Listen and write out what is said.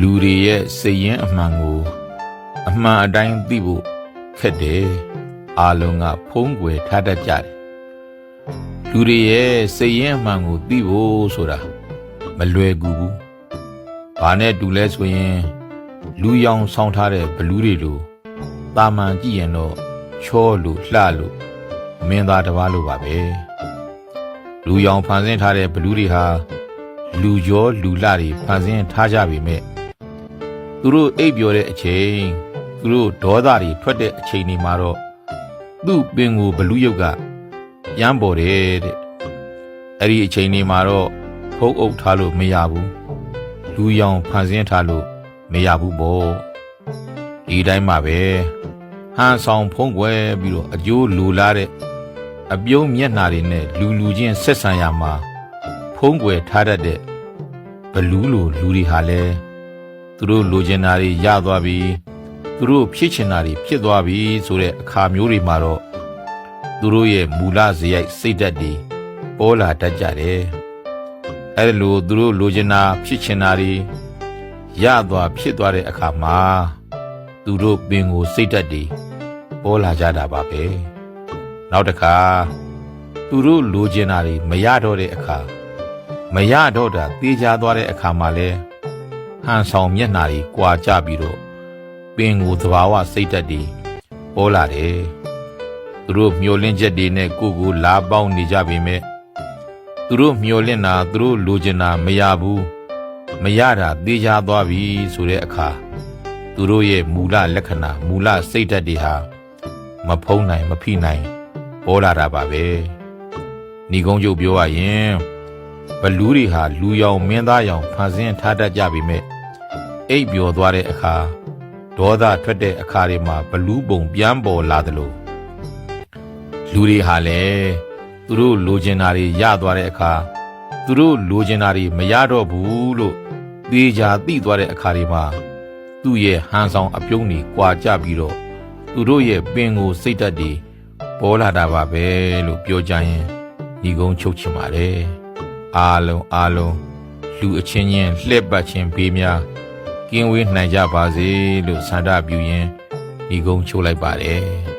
လူတွေရဲ့စိတ်ရင်းအမှန်ကို အမှန်အတိုင်းသိဖို့ခက်တယ်အားလုံးကဖုံးကွယ်ထားတတ်ကြတယ်လူတွေရဲ့စိတ်ရင်းအမှန်ကိုသိဖို့ဆိုတာမလွယ်ကူဘူးဘာနဲ့တူလဲဆိုရင် လူရောင်ဆောင်းထားတဲ့ဘလူးတွေလိုတာမန်ကြည့်ရင်တော့ချောလို့လှလို့မင်းသားတစ်ပါးလိုပါပဲလူရောင်ဖန်ဆင်းထားတဲ့ဘလူးတွေဟာလူကျော်လူလှတွေဖန်ဆင်းထားကြပေမဲ့ သူတို့အိပ်ပျော်တဲ့အချိန်သူတို့ဒေါသတွေထွက်တဲ့အချိန်တွေမှာတော့သူ့ပင်ကိုဘလူးရုပ်ကရမ်းပေါ်တယ်တဲ့အဲ့ဒီအချိန်တွေမှာတော့ဖုံးအုပ်ထားလို့မရဘူးလူရောင်ဖန်ဆင်းထားလို့မရဘူးပေါ့ဒီတိုင်းမှာပဲဟန်ဆောင်ဖုံးကွယ်ပြီးတော့အကျိုးလူလာတဲ့အပြုံးမျက်နှာတွေနဲ့လူလူချင်းဆက်ဆံရမှာဖုံးကွယ်ထားတတ်တဲ့ဘလူးလိုလူတွေဟာလဲ သူတို့လိုချင်တာတွေရသွားပြီသူတို့ဖြစ်ချင်တာတွေဖြစ်သွားပြီဆိုတဲ့အခါမျိုးတွေမှာတော့သူတို့ရဲ့မူလဇယိုက်စိတ်ဓာတ်တွေပေါ်လာတတ်ကြတယ်အဲဒါလိုသူတို့လိုချင်တာဖြစ်ချင်တာတွေရသွားဖြစ်သွားတဲ့အခါမှာသူတို့ပင်ကိုစိတ်တက်တည်ပေါ်လာကြတာပါပဲနောက်တစ်ခါသူတို့လိုချင်တာတွေမရတော့တဲ့အခါမရတော့တာတေးကြသွားတဲ့အခါမှာလဲ ဟန်ဆောင်မျက်နှာတွေကွာကြပြီးတော့ပင်ကိုသဘာဝစိတ်တက်တည်ပေါ်လာတယ်သူတို့မျောလင့်ချက်တွေနဲ့ကိုယ့်ကိုလာပေါင်းနေကြပေမဲ့သူတို့မျောလင့်တာသူတို့လိုချင်တာမရဘူးမရတာသေးချာသွားပြီဆိုတဲ့အခါသူတို့ရဲ့မူလလက္ခဏာမူလစိတ်ဓာတ်တွေဟာမဖုံးနိုင်မဖိနိုင်ပေါ်လာတာပါပဲဏီကုန်းကျုပ်ပြောရရင်ဘလူးတွေဟာလူရောင်မင်းသားရောင်ဖန်ဆင်းထားတတ်ကြပြီမဲ့ အိပ်ပျော်သွားတဲ့အခါဒေါသထွက်တဲ့အခါတွေမှာဘလူးပုံပြန်ပေါ်လာသလိုလူတွေဟာလည်းသူတို့လိုချင်တာတွေရသွားတဲ့အခါသူတို့လိုချင်တာတွေမရတော့ဘူးလို့သေချာသိသွားတဲ့အခါတွေမှာသူ့ရဲ့ဟန်ဆောင်အပြုံးတွေကွာကြပြီးတော့သူတို့ရဲ့ပင်ကိုစိတ်ဓာတ်တွေပေါ်လာတာပါပဲလို့ပြောကြရင်ဒီကုန်းချုပ်ချင်ပါတယ်အားလုံးအားလုံးလူအချင်းချင်းလှည့်ပတ်ခြင်းပေးများ ကင်းဝေးနိုင်ကြပါစေလို့ဆန္ဒပြုရင်းဒီကုန်းချုပ်လိုက်ပါတယ်